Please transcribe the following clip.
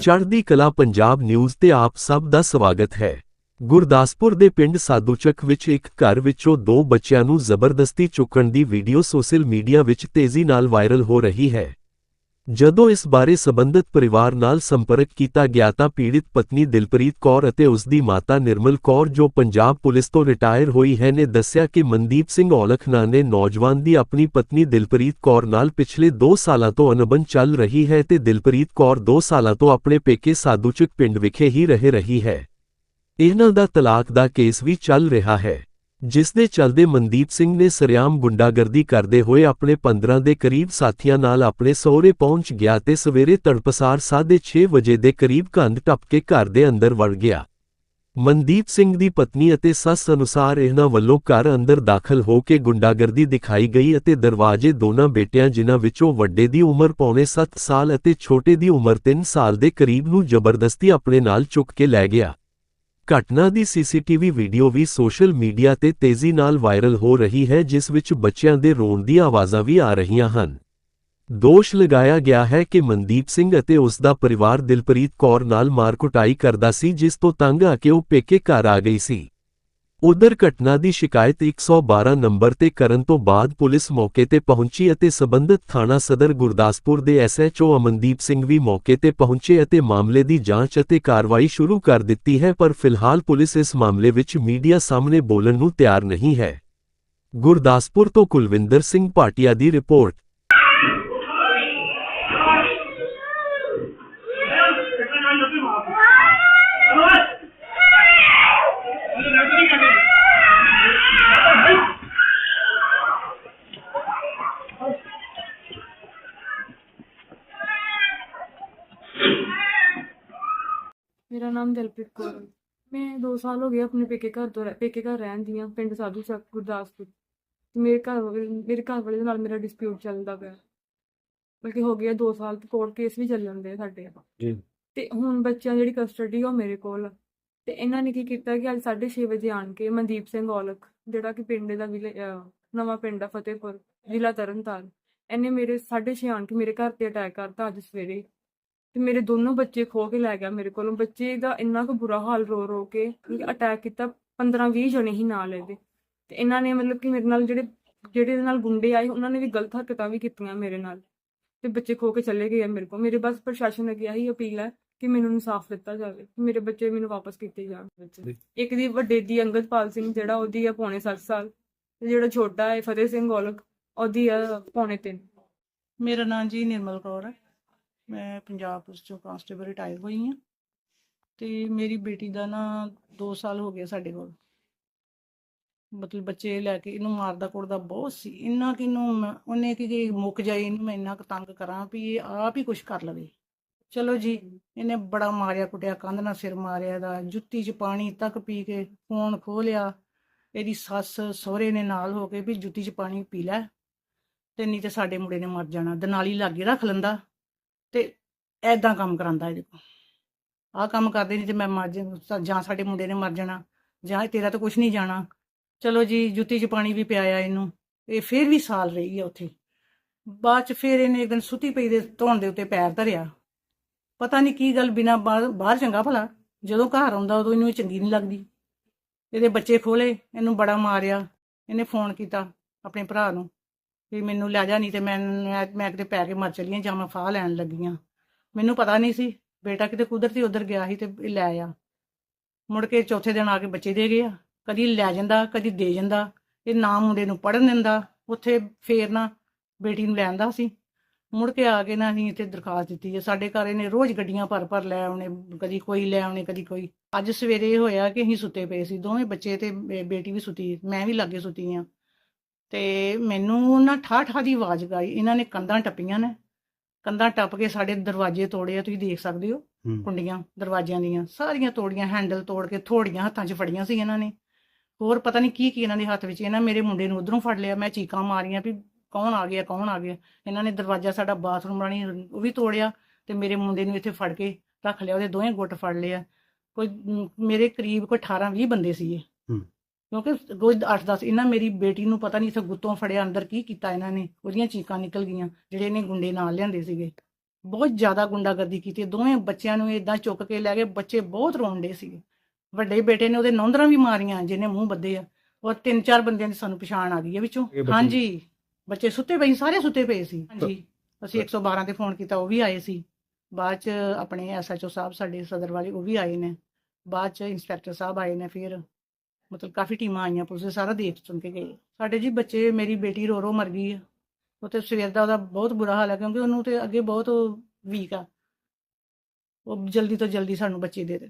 ਚੜ੍ਹਦੀ ਕਲਾ ਪੰਜਾਬ ਨਿਊਜ਼ ਤੇ ਆਪ ਸਭ ਦਾ ਸਵਾਗਤ ਹੈ। ਗੁਰਦਾਸਪੁਰ ਦੇ ਪਿੰਡ ਸਾਦੂਚਕ ਵਿੱਚ ਇੱਕ ਘਰ ਵਿੱਚੋਂ ਦੋ ਬੱਚਿਆਂ ਨੂੰ ਜ਼ਬਰਦਸਤੀ ਚੁੱਕਣ ਦੀ ਵੀਡੀਓ ਸੋਸ਼ਲ ਮੀਡੀਆ ਵਿੱਚ ਤੇਜ਼ੀ ਨਾਲ ਵਾਇਰਲ ਹੋ ਰਹੀ ਹੈ। ਜਦੋਂ ਇਸ ਬਾਰੇ ਸਬੰਧਤ ਪਰਿਵਾਰ ਨਾਲ ਸੰਪਰਕ ਕੀਤਾ ਗਿਆ ਤਾਂ ਪੀੜਿਤ ਪਤਨੀ ਦਿਲਪ੍ਰੀਤ ਕੌਰ ਅਤੇ ਉਸ ਦੀ ਮਾਤਾ ਨਿਰਮਲ ਕੌਰ ਜੋ ਪੰਜਾਬ ਪੁਲਿਸ ਤੋਂ ਰਿਟਾਇਰ ਹੋਈ ਹੈ ਨੇ ਦੱਸਿਆ ਕਿ ਮਨਦੀਪ ਸਿੰਘ ਔਲਖ ਨਾਂ ਦੇ ਨੌਜਵਾਨ ਦੀ ਆਪਣੀ ਪਤਨੀ ਦਿਲਪ੍ਰੀਤ ਕੌਰ ਨਾਲ ਪਿਛਲੇ 2 ਸਾਲਾਂ ਤੋਂ ਅਨਬਨ ਚੱਲ ਰਹੀ ਹੈ ਤੇ ਦਿਲਪ੍ਰੀਤ ਕੌਰ 2 ਸਾਲਾਂ ਤੋਂ ਆਪਣੇ ਪੇਕੇ ਸਾਦੂਚਕ ਪਿੰਡ ਵਿਖੇ ਹੀ ਰਹਿ ਰਹੀ ਹੈ। ਇਹਨਾਂ ਦਾ ਤਲਾਕ ਦਾ ਕੇਸ ਵੀ ਚੱਲ ਰਿਹਾ ਹੈ। ਜਿਸ ਦੇ ਚਲਦੇ ਮਨਦੀਪ ਸਿੰਘ ਨੇ ਸਰਿਆਮ ਗੁੰਡਾਗਰਦੀ ਕਰਦੇ ਹੋਏ ਆਪਣੇ 15 ਦੇ ਕਰੀਬ ਸਾਥੀਆਂ ਨਾਲ ਆਪਣੇ ਸਹੁਰੇ ਪਹੁੰਚ ਗਿਆ ਤੇ ਸਵੇਰੇ ਤੜਪਸਾਰ 6:30 ਵਜੇ ਦੇ ਕਰੀਬ ਕੰਧ ਟੱਪ ਕੇ ਘਰ ਦੇ ਅੰਦਰ ਵੜ ਗਿਆ। ਮਨਦੀਪ ਸਿੰਘ ਦੀ ਪਤਨੀ ਅਤੇ ਸੱਸ ਅਨੁਸਾਰ ਇਹਨਾਂ ਵੱਲੋਂ ਘਰ ਅੰਦਰ ਦਾਖਲ ਹੋ ਕੇ ਗੁੰਡਾਗਰਦੀ ਦਿਖਾਈ ਗਈ ਅਤੇ ਦਰਵਾਜ਼ੇ ਦੋਨਾਂ ਬੇਟਿਆਂ ਜਿਨ੍ਹਾਂ ਵਿੱਚੋਂ ਵੱਡੇ ਦੀ ਉਮਰ ਪੌਣੇ 7 ਸਾਲ ਅਤੇ ਛੋਟੇ ਦੀ ਉਮਰ 3 ਸਾਲ ਦੇ ਕਰੀਬ ਨੂੰ ਜ਼ਬਰਦਸਤੀ ਆਪਣੇ ਨਾਲ ਚੁੱਕ ਕੇ ਲੈ ਗਿਆ। ਘਟਨਾ ਦੀ ਸੀਸੀਟੀਵੀ ਵੀਡੀਓ ਵੀ ਸੋਸ਼ਲ ਮੀਡੀਆ ਤੇ ਤੇਜ਼ੀ ਨਾਲ ਵਾਇਰਲ ਹੋ ਰਹੀ ਹੈ, ਜਿਸ ਵਿੱਚ ਬੱਚਿਆਂ ਦੇ ਰੋਣ ਦੀਆਂ ਆਵਾਜ਼ਾਂ ਵੀ ਆ ਰਹੀਆਂ ਹਨ। ਦੋਸ਼ ਲਗਾਇਆ ਗਿਆ ਹੈ ਕਿ ਮਨਦੀਪ ਸਿੰਘ ਅਤੇ ਉਸ ਦਾ ਪਰਿਵਾਰ ਦਿਲਪ੍ਰੀਤ ਕੌਰ ਨਾਲ ਮਾਰਕੁਟਾਈ ਕਰਦਾ ਸੀ, ਜਿਸ ਤੋਂ ਤੰਗ ਆ ਕੇ ਉਹ ਪੇਕੇ ਘਰ ਆ ਗਈ ਸੀ। ਉਧਰ ਘਟਨਾ ਦੀ ਸ਼ਿਕਾਇਤ 112 ਨੰਬਰ ਤੇ ਕਰਨ ਤੋਂ ਬਾਅਦ ਪੁਲਿਸ ਮੌਕੇ ਤੇ ਪਹੁੰਚੀ ਅਤੇ ਸਬੰਧਤ ਥਾਣਾ ਸਦਰ ਗੁਰਦਾਸਪੁਰ ਦੇ ਐਸਐਚਓ ਅਮਨਦੀਪ ਸਿੰਘ ਵੀ ਮੌਕੇ ਤੇ ਪਹੁੰਚੇ ਅਤੇ ਮਾਮਲੇ ਦੀ ਜਾਂਚ ਅਤੇ ਕਾਰਵਾਈ ਸ਼ੁਰੂ ਕਰ ਦਿੱਤੀ ਹੈ, ਪਰ ਫਿਲਹਾਲ ਪੁਲਿਸ ਇਸ ਮਾਮਲੇ ਵਿੱਚ ਮੀਡੀਆ ਸਾਹਮਣੇ ਬੋਲਣ ਨੂੰ ਤਿਆਰ ਨਹੀਂ ਹੈ। ਗੁਰਦਾਸਪੁਰ ਤੋਂ ਕੁਲਵਿੰਦਰ ਸਿੰਘ ਭਾਟੀਆ ਦੀ ਰਿਪੋਰਟ। ਮੇਰਾ ਨਾਮ ਦਿਲਪ੍ਰੀਤ ਕੌਰ ਹੈ। ਮੈਂ 2 ਸਾਲ ਹੋ ਗਏ ਆਪਣੇ ਪੇਕੇ ਘਰ ਤੋਂ ਰਹਿ- ਪੇਕੇ ਘਰ ਰਹਿਣ ਦੀ ਹਾਂ ਪਿੰਡ ਸਾਧੂ ਚੱਕ ਗੁਰਦਾਸਪੁਰ। ਤੇ ਮੇਰੇ ਘਰ ਵਾਲੇ- ਮੇਰੇ ਘਰ ਵਾਲੇ ਦੇ ਨਾਲ ਮੇਰਾ ਡਿਸਪਿਊਟ ਚੱਲਦਾ ਪਿਆ। ਬਲਕਿ ਹੋ ਗਿਆ 2 ਸਾਲ ਤੇ ਕੋਰਟ ਕੇਸ ਵੀ ਚੱਲ ਜਾਂਦੇ ਆ ਸਾਡੇ। ਜੀ। ਤੇ ਹੁਣ ਬੱਚਿਆਂ ਦੀ ਜਿਹੜੀ ਕਸਟਡੀ ਉਹ ਮੇਰੇ ਕੋਲ ਆ। ਤੇ ਇਹਨਾਂ ਨੇ ਕੀ ਕੀਤਾ ਕਿ ਅੱਜ 6:30 ਵਜੇ ਆਣ ਕੇ ਮਨਦੀਪ ਸਿੰਘ ਔਲਖ ਜਿਹੜਾ ਕਿ ਪਿੰਡ ਦਾ ਵਿਲੇ- ਅਹ ਨਵਾਂ ਪਿੰਡ ਆ ਫਤਿਹਪੁਰ ਜ਼ਿਲ੍ਹਾ ਤਰਨਤਾਰਨ ਇਹਨੇ ਮੇਰੇ 6:30 ਆਣ ਕੇ ਮੇਰੇ ਘਰ ਤੇ ਅਟੈਕ ਕਰਤਾ ਅੱਜ ਸਵੇਰੇ। ਤੇ ਮੇਰੇ ਦੋਨੋਂ ਬੱਚੇ ਖੋ ਕੇ ਲੈ ਗਿਆ ਮੇਰੇ ਕੋਲੋਂ। ਬੱਚੇ ਦਾ ਇੰਨਾ ਕੁ ਬੁਰਾ ਹਾਲ ਰੋ ਰੋ ਕੇ ਅਟੈਕ ਕੀਤਾ 15 20 ਜਣੇ ਹੀ ਨਾਲ ਇਹਦੇ। ਤੇ ਇਹਨਾਂ ਨੇ ਮਤਲਬ ਕਿ ਮੇਰੇ ਨਾਲ ਜਿਹੜੇ ਜਿਹੜੇ ਇਹਦੇ ਨਾਲ ਗੁੰਡੇ ਆਏ, ਉਹਨਾਂ ਨੇ ਵੀ ਗਲਤ ਹਰਕਤਾਂ ਵੀ ਕੀਤੀਆਂ ਮੇਰੇ ਨਾਲ। ਤੇ ਬੱਚੇ ਖੋ ਕੇ ਚਲੇ ਗਏ ਮੇਰੇ ਕੋਲ। ਮੇਰੇ ਬਸ ਪ੍ਰਸ਼ਾਸਨ ਅੱਗੇ ਆਹੀ ਅਪੀਲ ਹੈ ਕਿ ਮੈਨੂੰ ਇਨਸਾਫ ਦਿੱਤਾ ਜਾਵੇ ਮੇਰੇ ਬੱਚੇ ਮੈਨੂੰ ਵਾਪਸ ਕੀਤੇ ਜਾਣ। ਜੀ। ਇੱਕ ਦੀ ਵੱਡੇ ਦੀ ਅੰਗਦਪਾਲ ਸਿੰਘ, ਜਿਹੜਾ ਉਹਦੀ ਆ ਪੌਣੇ 7 ਸਾਲ, ਤੇ ਜਿਹੜਾ ਛੋਟਾ ਹੈ ਫਤਿਹ ਸਿੰਘ ਔਲਖ, ਉਹਦੀ ਆ ਪੌਣੇ 3 ਮੇਰਾ ਨਾਮ ਜੀ ਨਿਰਮਲ ਕੌਰ ਹੈ। ਮੈਂ ਪੰਜਾਬ ਪੁਲਿਸ ਚੋਂ ਕਾਂਸਟੇਬਲ ਰਿਟਾਇਰ ਹੋਈ ਹਾਂ ਤੇ ਮੇਰੀ ਬੇਟੀ ਦਾ ਨਾ 2 ਸਾਲ ਹੋ ਗਏ ਸਾਡੇ ਕੋਲ। ਮਤਲਬ ਬੱਚੇ ਲੈ ਕੇ ਇਹਨੂੰ ਮਾਰਦਾ ਕੁੱਟਦਾ ਬਹੁਤ ਸੀ। ਇੰਨਾ ਕਿ ਇਹਨੂੰ ਮੈਂ- ਉਹਨੇ ਕਿ ਮੁੱਕ ਜਾਏ, ਇਹਨੂੰ ਮੈਂ ਇੰਨਾ ਕੁ ਤੰਗ ਕਰਾਂ ਵੀ ਇਹ ਆਪ ਹੀ ਕੁਝ ਕਰ ਲਵੇ। ਚਲੋ ਜੀ, ਇਹਨੇ ਬੜਾ ਮਾਰਿਆ, ਕੁੱਟਿਆ, ਕੰਧ ਨਾਲ ਸਿਰ ਮਾਰਿਆ ਦਾ ਜੁੱਤੀ 'ਚ ਪਾਣੀ ਤੱਕ ਪੀ ਕੇ ਫੋਨ ਖੋਹ ਲਿਆ। ਇਹਦੀ ਸੱਸ ਸਹੁਰੇ ਨੇ ਨਾਲ ਹੋ ਕੇ ਵੀ ਜੁੱਤੀ 'ਚ ਪਾਣੀ ਪੀ ਲੈ ਤੇ ਨਹੀਂ ਤੇ ਸਾਡੇ ਮੁੰਡੇ ਨੇ ਮਰ ਜਾਣਾ। ਦਨਾਲੀ ਲਾਗੇ ਰੱਖ ਲੈਂਦਾ। ਤੇ ਐਦਾਂ ਕੰਮ ਕਰਾਂਦਾ ਇਹਦੇ ਕੋਲ। ਆਹ ਕੰਮ ਕਰਦੇ ਨਹੀਂ ਤੇ ਮੈਂ ਮਰ ਜਾ ਜਾਂ ਸਾਡੇ ਮੁੰਡੇ ਨੇ ਮਰ ਜਾਣਾ, ਜਾਂ ਤੇਰਾ ਤਾਂ ਕੁਝ ਨਹੀਂ ਜਾਣਾ। ਚਲੋ ਜੀ, ਜੁੱਤੀ 'ਚ ਪਾਣੀ ਵੀ ਪਿਆਇਆ ਇਹਨੂੰ, ਇਹ ਫੇਰ ਵੀ ਸਾਲ ਰਹੀ ਹੈ ਉੱਥੇ। ਬਾਅਦ 'ਚ ਫੇਰ ਇਹਨੇ ਇੱਕ ਦਿਨ ਸੁੱਤੀ ਪਈ ਦੇ ਧੌਣ ਦੇ ਉੱਤੇ ਪੈਰ ਧਰਿਆ। ਪਤਾ ਨਹੀਂ ਕੀ ਗੱਲ ਬਿਨਾ ਬਾਹਰ ਬਾਹਰ ਚੰਗਾ ਭਲਾ, ਜਦੋਂ ਘਰ ਆਉਂਦਾ ਉਦੋਂ ਇਹਨੂੰ ਇਹ ਚੰਗੀ ਨਹੀਂ ਲੱਗਦੀ। ਇਹਦੇ ਬੱਚੇ ਖੋਲੇ ਇਹਨੂੰ ਬੜਾ ਮਾਰਿਆ, ਇਹਨੇ ਫੋਨ ਕੀਤਾ ਆਪਣੇ ਭਰਾ ਨੂੰ। ਵੀ ਮੈਨੂੰ ਲੈ ਜਾ, ਨਹੀਂ ਤੇ ਮੈਂ ਮੈਂ ਕਿਤੇ ਪੈ ਕੇ ਮਰ ਚਲੀ ਜਾਂ ਮੈਂ ਫਾਹ ਲੈਣ ਲੱਗੀ ਮੈਨੂੰ ਪਤਾ ਨਹੀਂ ਸੀ, ਬੇਟਾ ਕਿਤੇ ਕੁਦਰਤੀ ਉਧਰ ਗਿਆ ਸੀ ਤੇ ਲੈ ਆ। ਮੁੜ ਕੇ ਚੌਥੇ ਦਿਨ ਆ ਕੇ ਬੱਚੇ ਦੇ ਗਏ ਆ। ਕਦੀ ਲੈ ਜਾਂਦਾ, ਕਦੀ ਦੇ ਜਾਂਦਾ। ਇਹ ਨਾ ਮੁੰਡੇ ਨੂੰ ਪੜਨ ਦਿੰਦਾ, ਉੱਥੇ ਫੇਰ ਨਾ ਬੇਟੀ ਨੂੰ ਲੈਂਦਾ ਸੀ। ਮੁੜ ਕੇ ਆ ਕੇ ਨਾ ਅਸੀਂ ਇੱਥੇ ਦਰਖਾਸਤ ਦਿੱਤੀ ਹੈ ਸਾਡੇ ਘਰ ਇਹਨੇ ਰੋਜ਼ ਗੱਡੀਆਂ ਭਰ ਭਰ ਲੈ ਆਉਣੇ, ਕਦੀ ਕੋਈ ਲੈ ਆਉਣੇ, ਕਦੀ ਕੋਈ। ਅੱਜ ਸਵੇਰੇ ਇਹ ਹੋਇਆ ਕਿ ਅਸੀਂ ਸੁੱਤੇ ਪਏ ਸੀ, ਦੋਵੇਂ ਬੱਚੇ ਤੇ ਬੇਟੀ ਵੀ ਸੁੱਤੀ, ਮੈਂ ਵੀ ਲਾਗੇ ਸੁੱਤੀ ਆ। ਤੇ ਮੈਨੂੰ ਨਾ ਠਾ ਠਾ ਦੀ ਆਵਾਜ਼ ਗਾਈ ਇਹਨਾਂ ਨੇ ਕੰਧਾਂ ਟੱਪੀਆਂ ਨੇ। ਕੰਧਾਂ ਟੱਪ ਕੇ ਸਾਡੇ ਦਰਵਾਜ਼ੇ ਤੋੜੇ ਆ ਤੁਸੀਂ ਦੇਖ ਸਕਦੇ ਹੋ। ਕੁੰਡੀਆਂ ਦਰਵਾਜ਼ਿਆਂ ਦੀਆਂ ਸਾਰੀਆਂ ਤੋੜੀਆਂ ਹੈਂਡਲ ਤੋੜ ਕੇ ਥੋੜੀਆਂ ਹੱਥਾਂ 'ਚ ਫੜੀਆਂ ਸੀ ਇਹਨਾਂ ਨੇ। ਹੋਰ ਪਤਾ ਨਹੀਂ ਕੀ ਕੀ ਇਹਨਾਂ ਦੇ ਹੱਥ ਵਿੱਚ ਇਹਨਾਂ ਮੇਰੇ ਮੁੰਡੇ ਨੂੰ ਉਧਰੋਂ ਫੜ ਲਿਆ। ਮੈਂ ਚੀਕਾਂ ਮਾਰੀਆਂ ਵੀ ਕੌਣ ਆ ਗਿਆ ਕੌਣ ਆ ਗਿਆ। ਇਹਨਾਂ ਨੇ ਦਰਵਾਜ਼ਾ ਸਾਡਾ ਬਾਥਰੂਮ ਰਾਣੀ ਉਹ ਵੀ ਤੋੜਿਆ ਤੇ ਮੇਰੇ ਮੁੰਡੇ ਨੂੰ ਇੱਥੇ ਫੜ ਕੇ ਰੱਖ ਲਿਆ ਉਹਦੇ ਦੋਵੇਂ ਗੁੱਟ ਫੜ ਲਿਆ ਕੋਈ ਮੇਰੇ ਕਰੀਬ ਕੋਈ 18 20 ਬੰਦੇ ਸੀ ਇਹ ਹੂੰ। ਕਿਉਂਕਿ ਰੋਜ਼ 8 10 ਇਹਨਾਂ ਮੇਰੀ ਬੇਟੀ ਨੂੰ ਪਤਾ ਨਹੀਂ ਇੱਥੇ ਗੁੱਤੋਂ ਫੜਿਆ ਅੰਦਰ ਕੀ ਕੀਤਾ ਇਹਨਾਂ ਨੇ ਉਹਦੀਆਂ ਚੀਕਾਂ ਨਿਕਲ ਗਈਆਂ ਜਿਹੜੇ ਇਹਨੇ ਗੁੰਡੇ ਨਾਲ ਲਿਆਂਦੇ ਸੀਗੇ। ਬਹੁਤ ਜ਼ਿਆਦਾ ਗੁੰਡਾਗਰਦੀ ਕੀਤੀ ਦੋਵੇਂ ਬੱਚਿਆਂ ਨੂੰ ਇਦਾਂ ਚੁੱਕ ਕੇ ਲੈ ਗਏ ਬੱਚੇ ਬਹੁਤ ਰੋਂਦੇ ਸੀਗੇ। ਵੱਡੇ ਬੇਟੇ ਨੇ ਉਹਦੇ ਨੌਂਦਰਾਂ ਵੀ ਮਾਰੀਆਂ ਜਿਹਨੇ ਮੂੰਹ ਬੱਦੇ ਆ ਔਰ ਤਿੰਨ ਚਾਰ ਬੰਦਿਆਂ ਦੀ ਸਾਨੂੰ ਪਛਾਣ ਆ ਗਈ ਹੈ ਵਿੱਚੋਂ। ਹਾਂਜੀ ਬੱਚੇ ਸੁੱਤੇ ਪਏ ਸਾਰੇ ਸੁੱਤੇ ਪਏ ਸੀ। ਹਾਂਜੀ ਅਸੀਂ 112 ਤੇ ਫੋਨ ਕੀਤਾ ਉਹ ਵੀ ਆਏ ਸੀ। ਬਾਅਦ ਚ ਆਪਣੇ ਐਸਐਚਓ ਸਾਹਿਬ ਸਾਡੇ ਸਦਰ ਵਾਲੇ ਉਹ ਵੀ ਆਏ ਨੇ। ਬਾਅਦ ਚ ਇੰਸਪੈਕਟਰ ਸਾਹਿਬ ਆਏ ਨੇ ਫਿਰ। ਮਤਲਬ ਕਾਫੀ ਟੀਮਾਂ ਆਈਆਂ ਪੁਲਿਸ ਦੇ, ਸਾਰਾ ਦੇਖ ਸੁਣ ਕੇ ਗਏ। ਸਾਡੇ ਜੀ ਬੱਚੇ, ਮੇਰੀ ਬੇਟੀ ਰੋ ਰੋ ਮਰ ਗਈ ਆ। ਉਹ ਤੇ ਸਵੇਰ ਦਾ ਉਹਦਾ ਬਹੁਤ ਬੁਰਾ ਹਾਲ ਹੈ ਕਿਉਂਕਿ ਉਹਨੂੰ ਤੇ ਅੱਗੇ ਬਹੁਤ ਵੀਕ ਆ। ਉਹ ਜਲਦੀ ਤੋਂ ਜਲਦੀ ਸਾਨੂੰ ਬੱਚੇ ਦੇ ਦੇ